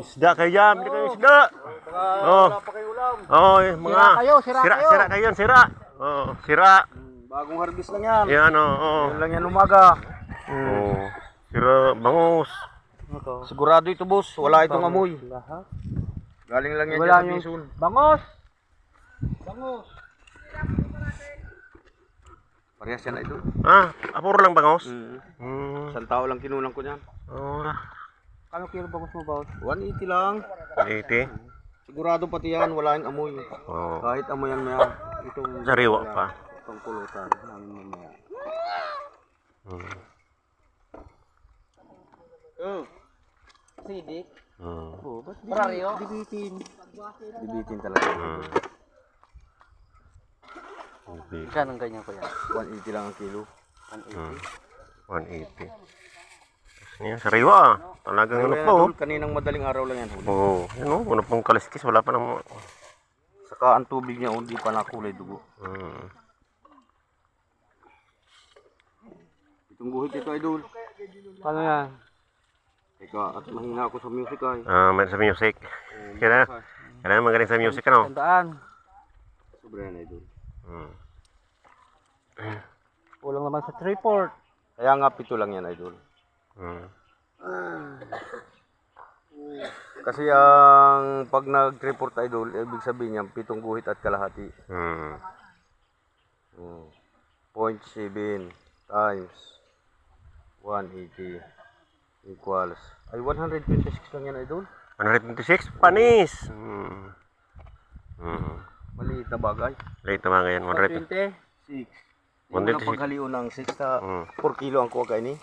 Isda kayo dyan, bili kayo isda. Oh. Wala pa kayo ulam. Oh, yung mga Sira kayo, sira sira, kayo. sira kayo yan, sira. Oh, sira. Bagong harvest lang yan. Yan oh, oh. Yan lang yan umaga. Oh. Sira, bangus. Sigurado ito boss, wala itong amoy. Galing lang yan Wala dyan sa yung- Bison. Bangos! Bangos! Parehas yan ito. Ah, apuro lang bangus. Mm. Hmm. Isang tao lang kinulang ko niyan. Oh, Kano kilo bangos mo, boss? 180 lang. 80. Sigurado pati yan, wala yung amoy. Oh. Kahit amoy yan yan. Itong Sariwa pa. Itong pulutan namin mamaya. Hmm. Oh. Sidik. Hmm. Oh, ba't Pararyo. dibitin? Dibitin talaga. Hmm. Okay. Saan ang ganyan ko yan? 180 lang ang kilo. 180. Hmm. 180. Yan, sariwa. Talagang ano yan, oh. Idol, kaninang madaling araw lang yan. huli. Oo, oh, yun oh, ano pong kaliskis, wala pa nang... Saka ang tubig niya, hindi pa nakulay dugo. Hmm. Itong guhit ito, idol. Paano yan? Teka, at mahina ako sa music ay. Ah, may sa music. Kaya, kaya magaling sa music ano? Tandaan. Sobra yan, idol. Hmm. Kulang naman sa triport. Kaya nga pito lang yan, idol. Hmm. Kasi ang pag nag-report idol, ibig sabihin niya pitong guhit at kalahati. Hmm. Hmm. 0.7 times 180 equals ay 126 lang yan idol. 126, panis! Hmm. Hmm. Maliit na bagay. Late naman ngayon, 120. 6. Hindi mo 126. na paghaliw ng 6 sa Hmm. 4 kilo ang kuha kaini.